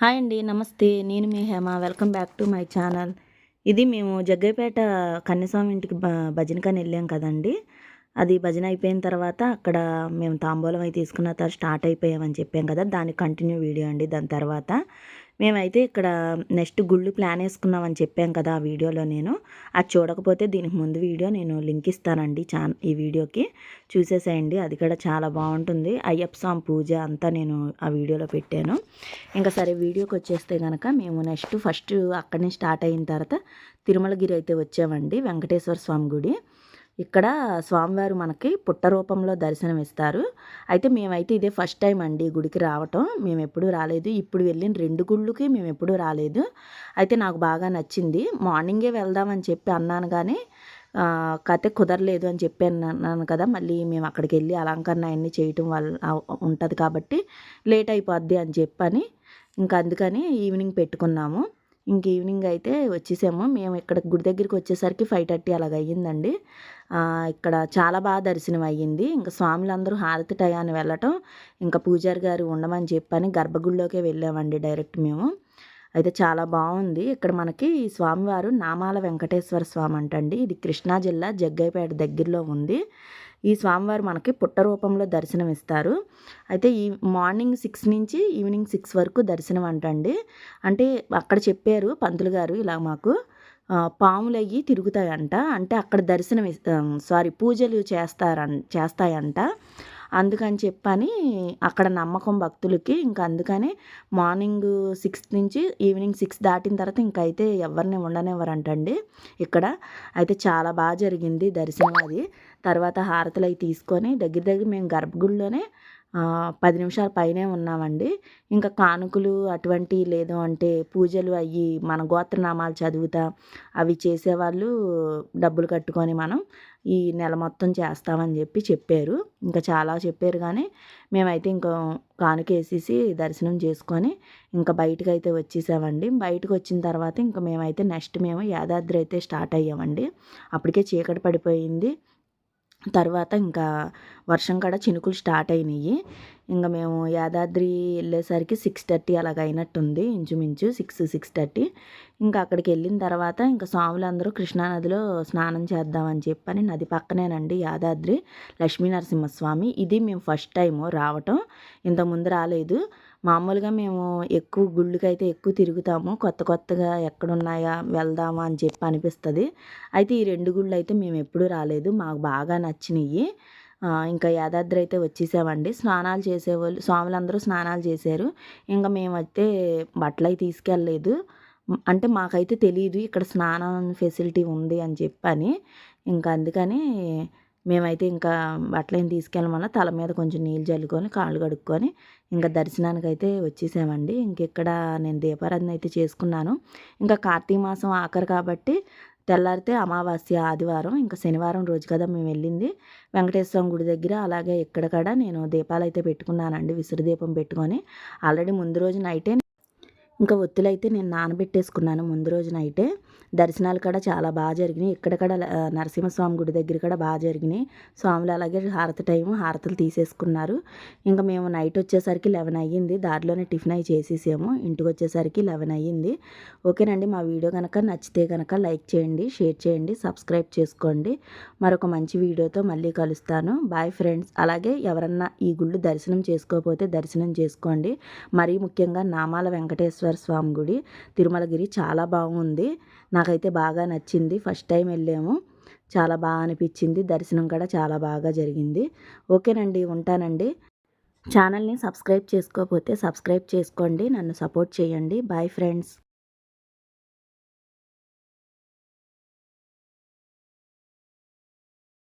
Hi అండి నమస్తే. నేను మీ Hema. Welcome back to my channel. ఇది మేము జగ్గైపేట కన్యస్వామి ఇంటికి భ భజనకని వెళ్ళాం కదండి. అది భజన అయిపోయిన తర్వాత అక్కడ మేము తాంబూలం అవి తీసుకున్న తర్వాత స్టార్ట్ అయిపోయామని చెప్పాం కదా దాని కంటిన్యూ వీడియో అండి దాని తర్వాత. మేమైతే ఇక్కడ నెక్స్ట్ గుళ్ళు ప్లాన్ వేసుకున్నామని చెప్పాం కదా ఆ వీడియోలో నేను. అది చూడకపోతే దీనికి ముందు వీడియో నేను లింక్ ఇస్తానండి చా ఈ వీడియోకి. చూసేసేయండి అది కూడా చాలా బాగుంటుంది. అయ్యప్ప స్వామి పూజ అంతా నేను ఆ వీడియోలో పెట్టాను. ఇంకా సరే వీడియోకి వచ్చేస్తే కనుక మేము నెక్స్ట్ ఫస్ట్ అక్కడి నుంచి స్టార్ట్ అయిన తర్వాత తిరుమలగిరి అయితే వచ్చామండి వెంకటేశ్వర స్వామి గుడి. ఇక్కడ స్వామివారు మనకి పుట్ట రూపంలో దర్శనం ఇస్తారు అయితే మేమైతే ఇదే ఫస్ట్ టైం అండి గుడికి రావటం. మేము ఎప్పుడూ రాలేదు. ఇప్పుడు వెళ్ళిన రెండు గుళ్ళకి మేము ఎప్పుడూ రాలేదు. అయితే నాకు బాగా నచ్చింది. మార్నింగే వెళ్దామని చెప్పి అన్నాను కానీ కథ కుదరలేదు అని చెప్పి అన్నాను కదా. మళ్ళీ మేము అక్కడికి వెళ్ళి అలంకరణ అవన్నీ చేయటం వల్ల ఉంటుంది కాబట్టి లేట్ అయిపోద్ది అని చెప్పని ఇంకా అందుకని ఈవినింగ్ పెట్టుకున్నాము. ఇంక ఈవినింగ్ అయితే వచ్చేసాము. మేము ఇక్కడ గుడి దగ్గరికి వచ్చేసరికి ఫైవ్ థర్టీ అలాగ అయ్యిందండి. ఇక్కడ చాలా బాగా దర్శనం అయ్యింది. ఇంకా స్వాములందరూ హారతి టయాన్ని వెళ్ళటం ఇంకా పూజారి గారు ఉండమని చెప్పని గర్భగుడిలోకే వెళ్ళామండి డైరెక్ట్ మేము. అయితే చాలా బాగుంది. ఇక్కడ మనకి స్వామివారు నామాల వెంకటేశ్వర స్వామి అంటండి. ఇది కృష్ణా జిల్లా జగ్గైపేట దగ్గరలో ఉంది. ఈ స్వామివారు మనకి పుట్ట రూపంలో దర్శనం ఇస్తారు అయితే ఈ మార్నింగ్ సిక్స్ నుంచి ఈవినింగ్ సిక్స్ వరకు దర్శనం అంటండి అంటే అక్కడ చెప్పారు పంతులు గారు ఇలా మాకు పాములు అయ్యి తిరుగుతాయంట. అంటే అక్కడ దర్శనం సారీ పూజలు చేస్తారం చేస్తాయంట. అందుకని చెప్పని అక్కడ నమ్మకం భక్తులకి ఇంకా అందుకని మార్నింగ్ సిక్స్ నుంచి ఈవినింగ్ సిక్స్ దాటిన తర్వాత ఇంకైతే ఎవరిని ఉండనివ్వరంటండి ఇక్కడ. అయితే చాలా బాగా జరిగింది దర్శనం అది. తర్వాత హారతులు అవి తీసుకొని దగ్గర దగ్గర మేము గర్భగుడిలోనే పది నిమిషాల పైనే ఉన్నామండి. ఇంకా కానుకలు అటువంటి లేదు అంటే పూజలు అయ్యి మన గోత్రనామాలు చదువుతా అవి చేసేవాళ్ళు డబ్బులు కట్టుకొని మనం ఈ నెల మొత్తం చేస్తామని చెప్పి చెప్పారు. ఇంకా చాలా చెప్పారు కానీ మేమైతే ఇంకా కానుక వేసేసి దర్శనం చేసుకొని ఇంకా బయటకు అయితే వచ్చేసామండి. బయటకు వచ్చిన తర్వాత ఇంకా మేమైతే నెక్స్ట్ మేము యాదాద్రి అయితే స్టార్ట్ అయ్యామండి. అప్పటికే చీకటి పడిపోయింది. తర్వాత ఇంకా వర్షం కూడా చినుకులు స్టార్ట్ అయినాయి ఇంకా మేము యాదాద్రి వెళ్ళేసరికి సిక్స్ థర్టీ అలాగ అయినట్టుంది ఇంచుమించు సిక్స్ సిక్స్ థర్టీ. ఇంకా అక్కడికి వెళ్ళిన తర్వాత ఇంకా స్వాములందరూ కృష్ణానదిలో స్నానం చేద్దామని చెప్పని నది పక్కనేనండి యాదాద్రి లక్ష్మీనరసింహస్వామి. ఇది మేము ఫస్ట్ టైము రావటం. ఇంతకుముందు రాలేదు. మామూలుగా మేము ఎక్కువ గుళ్ళకైతే ఎక్కువ తిరుగుతాము. కొత్త కొత్తగా ఎక్కడున్నాయా వెళ్దామా అని చెప్పి అనిపిస్తుంది. అయితే ఈ రెండు గుళ్ళు అయితే మేము ఎప్పుడూ రాలేదు. మాకు బాగా నచ్చినాయి ఇంకా యాదాద్రి అయితే వచ్చేసామండి. స్నానాలు చేసేవాళ్ళు స్వాములందరూ స్నానాలు చేశారు. ఇంకా మేమైతే బట్టలు అయితే తీసుకెళ్ళలేదు. అంటే మాకైతే తెలియదు ఇక్కడ స్నానం ఫెసిలిటీ ఉంది అని చెప్పని. ఇంకా అందుకని మేమైతే ఇంకా బట్టలు తీసుకెళ్ళమన్నా తల మీద కొంచెం నీళ్ళు చల్లుకొని కాళ్ళు కడుక్కొని ఇంకా దర్శనానికి అయితే వచ్చేసామండి. ఇంకెక్కడ నేను దీపారాధన అయితే చేసుకున్నాను. ఇంకా కార్తీక మాసం ఆఖరు కాబట్టి తెల్లారితే అమావాస్య ఆదివారం ఇంకా శనివారం రోజు కదా మేము వెళ్ళింది. వెంకటేశ్వరం గుడి దగ్గర అలాగే ఎక్కడక్కడ నేను దీపాలు అయితే పెట్టుకున్నానండి విసురు దీపం పెట్టుకొని. ఆల్రెడీ ముందు రోజు నైటే ఇంకా ఒత్తులైతే నేను నానబెట్టేసుకున్నాను ముందు రోజునైతే దర్శనాలు కూడా చాలా బాగా జరిగినాయి. ఇక్కడ కూడా నరసింహస్వామి గుడి దగ్గర కూడా బాగా జరిగినాయి. స్వాములు అలాగే హారతి టైము హారతులు తీసేసుకున్నారు. ఇంకా మేము నైట్ వచ్చేసరికి లెవెన్ అయ్యింది. దారిలోనే టిఫిన్ అయి చేసేసాము. ఇంటికి వచ్చేసరికి లెవెన్ అయ్యింది. ఓకేనండి. మా వీడియో కనుక నచ్చితే కనుక లైక్ చేయండి షేర్ చేయండి సబ్స్క్రైబ్ చేసుకోండి. మరొక మంచి వీడియోతో మళ్ళీ కలుస్తాను. Bye friends. అలాగే ఎవరన్నా ఈ గుళ్ళు దర్శనం చేసుకోకపోతే దర్శనం చేసుకోండి. మరీ ముఖ్యంగా నామాల వెంకటేశ్వర వెంకటేశ్వర స్వామి గుడి. తిరుమలగిరి చాలా బాగుంది. నాకైతే బాగా నచ్చింది. ఫస్ట్ టైం వెళ్ళాము. చాలా బాగా అనిపించింది. దర్శనం కూడా చాలా బాగా జరిగింది. ఓకేనండి ఉంటానండి. ఛానల్ని సబ్స్క్రైబ్ చేసుకోకపోతే సబ్స్క్రైబ్ చేసుకోండి. నన్ను సపోర్ట్ చేయండి. Bye friends.